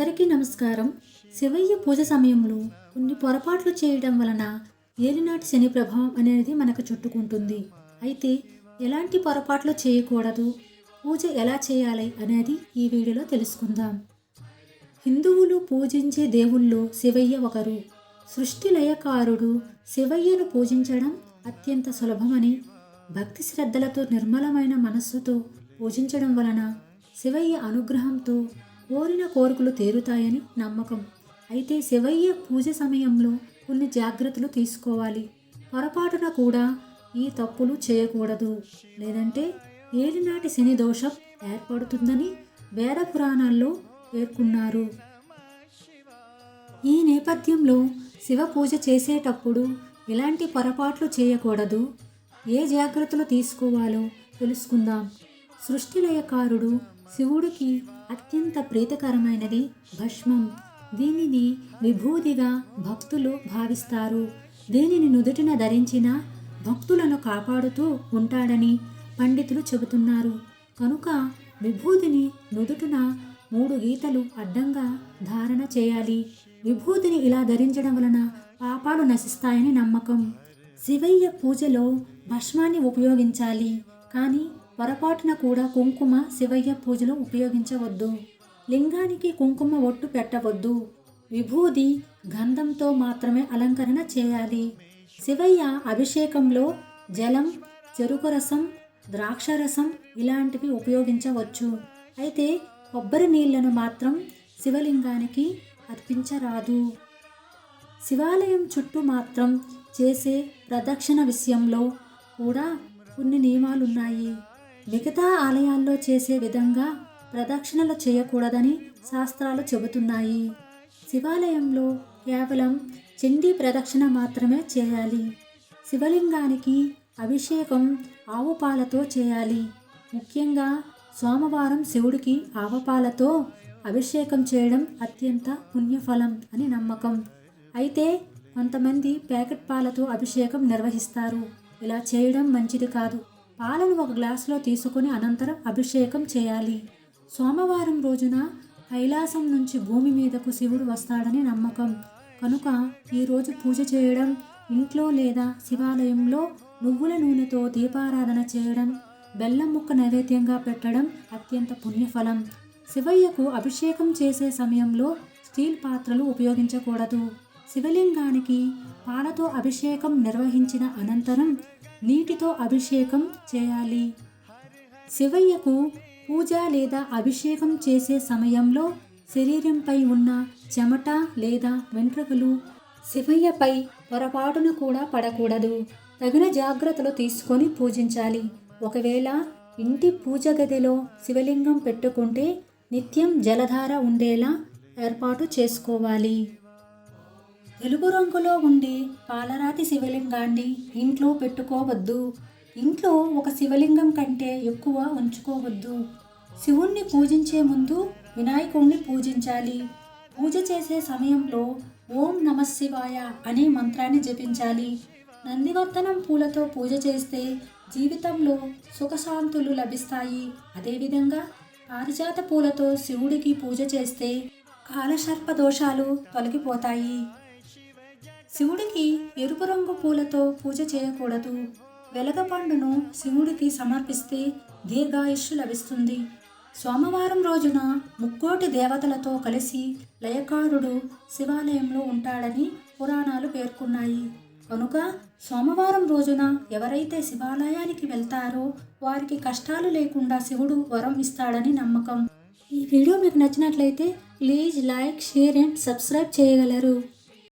అందరికీ నమస్కారం. శివయ్య పూజ సమయంలో కొన్ని పొరపాట్లు చేయడం వలన ఏలినాటి శని ప్రభావం అనేది మనకు చుట్టుకుంటుంది. అయితే ఎలాంటి పొరపాట్లు చేయకూడదు పూజ ఎలా చేయాలి అనేది ఈ వీడియోలో తెలుసుకుందాం. హిందువులు పూజించే దేవుళ్ళు శివయ్య ఒకరు. సృష్టి లయకారుడు శివయ్యను పూజించడం అత్యంత సులభమని భక్తి శ్రద్ధలతో నిర్మలమైన మనస్సుతో పూజించడం వలన శివయ్య అనుగ్రహంతో కోరిన కోరికలు తీరుతాయని నమ్మకం. అయితే శివయ్య పూజ సమయంలో కొన్ని జాగ్రత్తలు తీసుకోవాలి. పొరపాటున కూడా ఈ తప్పులు చేయకూడదు. లేదంటే ఏలినాటి శని దోషం ఏర్పడుతుందని వేద పురాణాల్లో పేర్కొన్నారు. ఈ నేపథ్యంలో శివ పూజ చేసేటప్పుడు ఎలాంటి పొరపాట్లు చేయకూడదు. ఏ జాగ్రత్తలు తీసుకోవాలో తెలుసుకుందాం. సృష్టిలయకారుడు శివుడికి అత్యంత ప్రీతికరమైనది భస్మం దీనిని విభూదిగా భక్తులు భావిస్తారు. దీనిని నుదుటిన ధరించిన భక్తులను కాపాడుతూ ఉంటాడని పండితులు చెబుతున్నారు. కనుక విభూదిని నుదుటిన మూడు గీతలు అడ్డంగా ధారణ చేయాలి. విభూతిని ఇలా ధరించడం వలన పాపాలు నశిస్తాయని నమ్మకం. శివయ్య పూజలో భస్మాన్ని ఉపయోగించాలి. కానీ పొరపాటున కూడా కుంకుమ శివయ్య పూజలో ఉపయోగించవద్దు. లింగానికి కుంకుమ ఒట్టు పెట్టవద్దు. విభూది గంధంతో మాత్రమే అలంకరణ చేయాలి. శివయ్య అభిషేకంలో జలం చెరుకు రసం ద్రాక్షరసం ఇలాంటివి ఉపయోగించవచ్చు. అయితే కొబ్బరి నీళ్ళను మాత్రం శివలింగానికి అర్పించరాదు. శివాలయం చుట్టూ మాత్రం చేసే ప్రదక్షిణ విషయంలో కూడా కొన్ని నియమాలున్నాయి. మిగతా ఆలయాల్లో చేసే విధంగా ప్రదక్షిణలు చేయకూడదని శాస్త్రాలు చెబుతున్నాయి. శివాలయంలో కేవలం చండీ ప్రదక్షిణ మాత్రమే చేయాలి. శివలింగానికి అభిషేకం ఆవు పాలతో చేయాలి. ముఖ్యంగా సోమవారం శివుడికి ఆవపాలతో అభిషేకం చేయడం అత్యంత పుణ్యఫలం అని నమ్మకం. అయితే కొంతమంది ప్యాకెట్ పాలతో అభిషేకం నిర్వహిస్తారు. ఇలా చేయడం మంచిది కాదు. పాలను ఒక గ్లాసులో తీసుకుని అనంతరం అభిషేకం చేయాలి. సోమవారం రోజున కైలాసం నుంచి భూమి మీదకు శివుడు వస్తాడని నమ్మకం. కనుక ఈరోజు పూజ చేయడం ఇంట్లో లేదా శివాలయంలో నువ్వుల నూనెతో దీపారాధన చేయడం బెల్లం ముక్క నైవేద్యంగా పెట్టడం అత్యంత పుణ్యఫలం. శివయ్యకు అభిషేకం చేసే సమయంలో స్టీల్ పాత్రలు ఉపయోగించకూడదు. శివలింగానికి పాలతో అభిషేకం నిర్వహించిన అనంతరం నీటితో అభిషేకం చేయాలి. శివయ్యకు పూజ లేదా అభిషేకం చేసే సమయంలో శరీరంపై ఉన్న చెమట లేదా వెంట్రుకలు శివయ్యపై పొరపాటున కూడా పడకూడదు. తగిన జాగ్రత్తలు తీసుకొని పూజించాలి. ఒకవేళ ఇంటి పూజ గదిలో శివలింగం పెట్టుకుంటే నిత్యం జలధార ఉండేలా ఏర్పాటు చేసుకోవాలి. తెలుపు రంగులో ఉండే పాలరాతి శివలింగాన్ని ఇంట్లో పెట్టుకోవద్దు. ఇంట్లో ఒక శివలింగం కంటే ఎక్కువ ఉంచుకోవద్దు. శివుణ్ణి పూజించే ముందు వినాయకుణ్ణి పూజించాలి. పూజ చేసే సమయంలో ఓం నమ శివాయ అనే మంత్రాన్ని జపించాలి. నందివర్ధనం పూలతో పూజ చేస్తే జీవితంలో సుఖశాంతులు లభిస్తాయి. అదేవిధంగా పారిజాత పూలతో శివుడికి పూజ చేస్తే కాలసర్ప దోషాలు తొలగిపోతాయి. శివుడికి ఎరుపు రంగు పూలతో పూజ చేయకూడదు. వెలగపండును శివుడికి సమర్పిస్తే దీర్ఘాయుష్యు లభిస్తుంది. సోమవారం రోజున ముక్కోటి దేవతలతో కలిసి లయకారుడు శివాలయంలో ఉంటాడని పురాణాలు పేర్కొన్నాయి. కనుక సోమవారం రోజున ఎవరైతే శివాలయానికి వెళ్తారో వారికి కష్టాలు లేకుండా శివుడు వరం ఇస్తాడని నమ్మకం. ఈ వీడియో మీకు నచ్చినట్లయితే please like share and subscribe చేయగలరు.